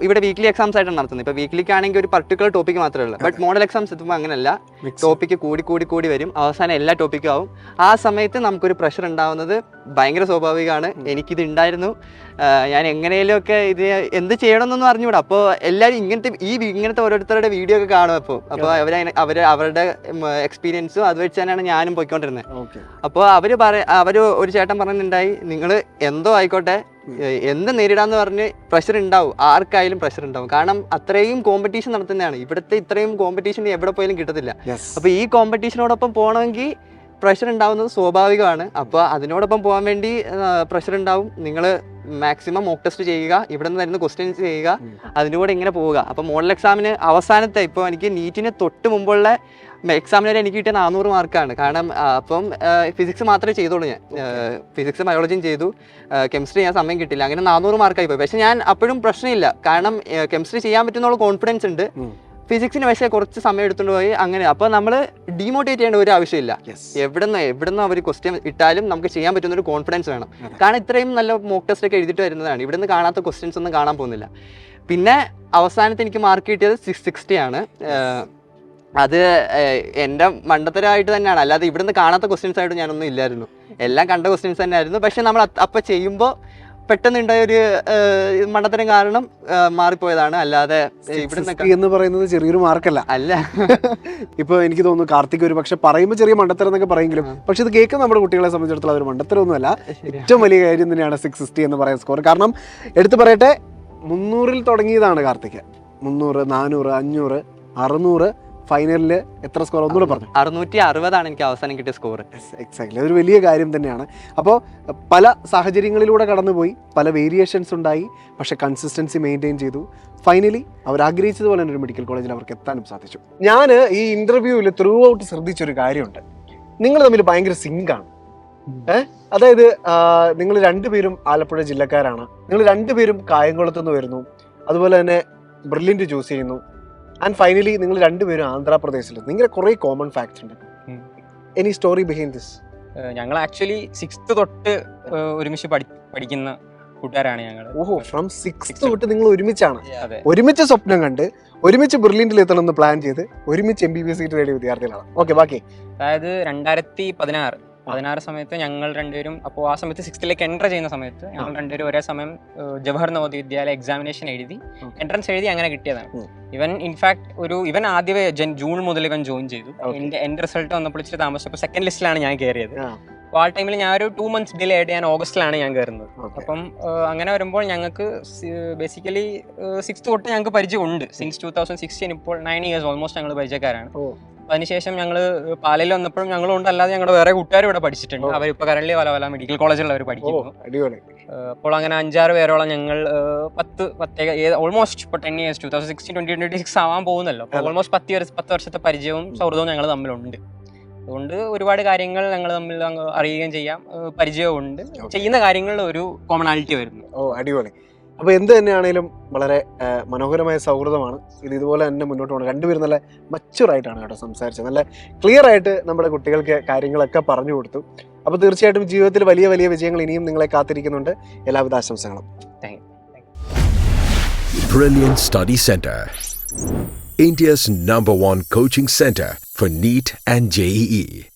ഇവിടെ വീക്ക്ലി എക്സാംസ് ആയിട്ടാണ് നടത്തുന്നത്. ഇപ്പോൾ വീക്ക്ലിക്ക് ആണെങ്കിൽ ഒരു പർട്ടിക്കുലർ ടോപ്പിക് മാത്രമേ ഉള്ളൂ. ബട്ട് മോഡൽ എക്സാംസ് എത്തുമ്പോൾ അങ്ങനെയല്ല ടോപ്പിക്ക് കൂടി കൂടി കൂടി വരും. അവസാനം എല്ലാ ടോപ്പിക്കും ആവും. ആ സമയത്ത് നമുക്കൊരു പ്രഷർ ഉണ്ടാവുന്നത് ഭയങ്കര സ്വാഭാവികമാണ്. എനിക്കിത് ഉണ്ടായിരുന്നു ഞാൻ എങ്ങനെയൊക്കെ ഇത് എന്ത് ചെയ്യണമെന്നൊന്നും അറിഞ്ഞുകൂടാ അപ്പോൾ എല്ലാവരും ഇങ്ങനത്തെ ഈ ഇങ്ങനത്തെ ഓരോരുത്തരുടെ വീഡിയോ ഒക്കെ കാണും അപ്പോൾ അപ്പോൾ അവർ അവർ അവരുടെ എക്സ്പീരിയൻസും അത് വെച്ച് തന്നെയാണ് ഞാനും പോയിക്കൊണ്ടിരുന്നത്. അപ്പോൾ അവർ പറ അവർ ഒരു ചേട്ടൻ പറഞ്ഞിട്ടുണ്ടായി നിങ്ങൾ എന്തോ ആയിക്കോട്ടെ. എന്ത് നേരിടാന്ന് പറഞ്ഞ് പ്രഷർ ഉണ്ടാവും ആർക്കായാലും പ്രഷർ ഉണ്ടാവും കാരണം അത്രയും കോമ്പറ്റീഷൻ നടത്തുന്നതാണ്. ഇവിടുത്തെ ഇത്രയും കോമ്പറ്റീഷൻ എവിടെ പോയാലും കിട്ടത്തില്ല. അപ്പൊ ഈ കോമ്പറ്റീഷനോടൊപ്പം പോകണമെങ്കിൽ പ്രഷർ ഉണ്ടാവുന്നത് സ്വാഭാവികമാണ്. അപ്പോൾ അതിനോടൊപ്പം പോകാൻ വേണ്ടി പ്രഷർ ഉണ്ടാവും. നിങ്ങൾ മാക്സിമം മോക്ക് ടെസ്റ്റ് ചെയ്യുക ഇവിടെ നിന്ന് തരുന്ന ക്വസ്റ്റ്യൻസ് ചെയ്യുക അതിനോട് ഇങ്ങനെ പോവുക. അപ്പോൾ മോഡൽ എക്സാമിന് അവസാനത്തെ ഇപ്പോൾ എനിക്ക് നീറ്റിന് തൊട്ട് മുമ്പുള്ള എക്സാമിന് വരെ എനിക്ക് കിട്ടിയ നാനൂറ് മാർക്കാണ് കാരണം അപ്പം ഫിസിക്സ് മാത്രമേ ചെയ്തോളൂ ഞാൻ. ഫിസിക്സ് ബയോളജിയും ചെയ്തു. കെമിസ്ട്രി ഞാൻ സമയം കിട്ടില്ല അങ്ങനെ നാനൂറ് മാർക്കായി പോയി. പക്ഷെ ഞാൻ അപ്പോഴും പ്രശ്നമില്ല. കാരണം കെമിസ്ട്രി ചെയ്യാൻ പറ്റുന്നുള്ള കോൺഫിഡൻസ് ഉണ്ട്. ഫിസിക്സിന് പക്ഷേ കുറച്ച് സമയം എടുത്തുകൊണ്ട് പോയി. അങ്ങനെ. അപ്പോൾ നമ്മൾ ഡീമോട്ടിവേറ്റ് ചെയ്യേണ്ട ഒരു ആവശ്യമില്ല. എവിടുന്ന് എവിടുന്ന് അവർ ക്വസ്റ്റ്യൻ ഇട്ടാലും നമുക്ക് ചെയ്യാൻ പറ്റുന്ന ഒരു കോൺഫിഡൻസ് വേണം. കാരണം ഇത്രയും നല്ല മോക്ക് ടെസ്റ്റ് ഒക്കെ എഴുതിയിട്ട് വരുന്നതാണ്. ഇവിടുന്ന് കാണാത്ത ക്വസ്റ്റ്യൻസ് ഒന്നും കാണാൻ പോകുന്നില്ല. പിന്നെ അവസാനത്തെ എനിക്ക് മാർക്ക് കിട്ടിയത് സിക്സ് സിക്സ്റ്റി ആണ്. അത് എന്റെ മണ്ടത്തരമായിട്ട് തന്നെയാണ്. അല്ലാതെ ഇവിടുന്ന് കാണാത്ത ക്വസ്റ്റ്യൻസ് ആയിട്ട് ഞാനൊന്നും ഇല്ലായിരുന്നു. എല്ലാം കണ്ട ക്വസ്റ്റ്യൻസ് തന്നെയായിരുന്നു. പക്ഷെ നമ്മൾ അപ്പോൾ ചെയ്യുമ്പോൾ പെട്ടെന്നുണ്ടായ ഒരു മണ്ടത്തരം കാരണം മാറിപ്പോയതാണ്. അല്ലാതെ എന്ന് പറയുന്നത് ചെറിയൊരു മാർക്കല്ല. അല്ല. ഇപ്പൊ എനിക്ക് തോന്നുന്നു കാർത്തിക് ഒരു പക്ഷെ പറയുമ്പോൾ ചെറിയ മണ്ടത്തരം എന്നൊക്കെ പറയെങ്കിലും പക്ഷെ ഇത് കേൾക്കുന്ന നമ്മുടെ കുട്ടികളെ സംബന്ധിച്ചിടത്തോളം അതൊരു മണ്ടത്തരമൊന്നുമല്ല. ഏറ്റവും വലിയ കാര്യം തന്നെയാണ് സിക്സ് സിക്സ്റ്റി എന്ന് പറയുന്ന സ്കോർ. കാരണം എടുത്തു പറയട്ടെ മുന്നൂറിൽ തുടങ്ങിയതാണ് കാർത്തിക്. മുന്നൂറ് നാനൂറ് അഞ്ഞൂറ് അറുന്നൂറ് ഫൈനലിൽ എത്ര സ്കോർ ഒന്നുകൂടെ പറഞ്ഞു. അറുന്നൂറ്റി അറുപതാണ് എനിക്ക് അവസാനം കിട്ടിയ സ്കോർ എക്സാക്ട്ലി അതൊരു വലിയ കാര്യം തന്നെയാണ്. അപ്പോൾ പല സാഹചര്യങ്ങളിലൂടെ കടന്നുപോയി പല വേരിയേഷൻസ് ഉണ്ടായി പക്ഷെ കൺസിസ്റ്റൻസി മെയിന്റെയിൻ ചെയ്തു. ഫൈനലി അവർ ആഗ്രഹിച്ചതുപോലെ തന്നെ ഒരു മെഡിക്കൽ കോളേജിൽ അവർക്ക് എത്താനും സാധിച്ചു. ഞാൻ ഈ ഇന്റർവ്യൂവിൽ ത്രൂ ഔട്ട് ശ്രദ്ധിച്ചൊരു കാര്യമുണ്ട്. നിങ്ങൾ തമ്മിൽ ഭയങ്കര സിങ്കാണ് ഏഹ് അതായത് നിങ്ങൾ രണ്ടുപേരും ആലപ്പുഴ ജില്ലക്കാരാണ്. നിങ്ങൾ രണ്ടുപേരും കായംകുളത്ത് നിന്ന് വരുന്നു. അതുപോലെ തന്നെ ബ്രില്ലിന്റ് ചൂസ് ചെയ്യുന്നു. ആൻഡ് ഫൈനലി നിങ്ങൾ രണ്ടുപേരും ആന്ധ്രാപ്രദേശിൽ നിങ്ങളുടെ കുറേ കോമൺ ഫാക്ട്സ് ഉണ്ട്. എനി സ്റ്റോറി ബിഹൈൻഡ് ദിസ് ഞങ്ങൾ ആക്ച്വലി സിക്സ്ത് തൊട്ട് ഒരുമിച്ച് പഠിക്കുന്ന കൂട്ടുകാരാണ് ഞങ്ങൾ ഓഹോ ഫ്രം സിക്സ് തൊട്ട്. നിങ്ങൾ ഒരുമിച്ചാണ്. ഒരുമിച്ച് സ്വപ്നം കണ്ട് ഒരുമിച്ച് ബെർലിനിൽ എത്തണം എന്ന് പ്ലാൻ ചെയ്ത് ഒരുമിച്ച് M B B S seat നേടിയ വിദ്യാർത്ഥികളാണ്. ഓക്കെ ബാക്കി. അതായത് രണ്ടായിരത്തി പതിനാറ്. പതിനാറ് സമയത്ത് ഞങ്ങൾ രണ്ടുപേരും അപ്പോൾ ആ സമയത്ത് സിക്സ്ത്തിലേക്ക് എന്റർ ചെയ്യുന്ന സമയത്ത് ഞങ്ങൾ രണ്ടുപേരും ഒരേ സമയം ജവഹർ നവോദയ വിദ്യാലയ എക്സാമിനേഷൻ എഴുതി എൻട്രൻസ് എഴുതി അങ്ങനെ കിട്ടിയതാണ്. ഇവൻ ഇൻഫാക്ട് ഒരു ഇവൻ ആദ്യമേ ജൻ ജൂൺ മുതൽ ഇവൻ ജോയിൻ ചെയ്തു. എന്റെ എന്റെ റിസൾട്ട് വന്നപ്പോൾ ഇച്ചിരി താമസിച്ചപ്പോൾ സെക്കൻഡ് ലിസ്റ്റിലാണ് ഞാൻ കയറിയത്. അപ്പോൾ ആ ടൈമിൽ ഞാൻ ഒരു ടു മന്ത്സ് ഡിലേ ആയിട്ട് ഞാൻ ഓഗസ്റ്റിലാണ് ഞാൻ കയറുന്നത്. അപ്പം അങ്ങനെ വരുമ്പോൾ ഞങ്ങൾക്ക് ബേസിക്കലി സിക്സ് തൊട്ട് ഞങ്ങൾക്ക് പരിചയമുണ്ട്. സിൻസ് ടൂ തൗസൻഡ് സിക്സ്റ്റീൻ ഇപ്പോൾ നയൻ ഇയേഴ്സ് ഓൾമോസ്റ്റ് ഞങ്ങൾ പരിചയക്കാരാണ്. അതിനുശേഷം ഞങ്ങൾ പാലയിൽ വന്നപ്പോഴും ഞങ്ങളുണ്ട് അല്ലാതെ ഞങ്ങളുടെ വേറെ കൂട്ടുകാർ ഇവിടെ പഠിച്ചിട്ടുണ്ട്. ഇപ്പോൾ കരളി പല പല മെഡിക്കൽ കോളേജിൽ അവർ പഠിക്കുന്നു. അപ്പോൾ അങ്ങനെ അഞ്ചാറ് പേരോളം ഞങ്ങൾ പത്ത് പത്തേക ഓൾമോസ്റ്റ് ഇപ്പോൾ ten years two thousand sixteen twenty twenty six ആവാൻ പോകുന്നല്ലോ. ഓൾമോസ്റ്റ് പത്ത് വർഷം പത്ത് വർഷത്തെ പരിചയവും സൗഹൃദവും ഞങ്ങൾ തമ്മിലുണ്ട്. അതുകൊണ്ട് ഒരുപാട് കാര്യങ്ങൾ ഞങ്ങൾ തമ്മിൽ അറിയുകയും ചെയ്യാം. പരിചയവും ഉണ്ട് ചെയ്യുന്ന കാര്യങ്ങളിൽ ഒരു കോമണാലിറ്റി വരുന്നു. ഓ അടിപൊളി. അപ്പോൾ എന്ത് തന്നെയാണേലും വളരെ മനോഹരമായ സൗഹൃദമാണ് ഇത് ഇതുപോലെ തന്നെ മുന്നോട്ട് പോകണം രണ്ടുപേരും നല്ല മച്ചുറായിട്ടാണ് കേട്ടോ സംസാരിച്ചത് നല്ല ക്ലിയർ ആയിട്ട് നമ്മുടെ കുട്ടികൾക്ക് കാര്യങ്ങളൊക്കെ പറഞ്ഞു കൊടുത്തു അപ്പോൾ തീർച്ചയായിട്ടും ജീവിതത്തിൽ വലിയ വലിയ വിജയങ്ങൾ ഇനിയും നിങ്ങളെ കാത്തിരിക്കുന്നുണ്ട് എല്ലാവിധ ആശംസകളും Brilliant Study Center. India's number one coaching center for NEET and E. JEE.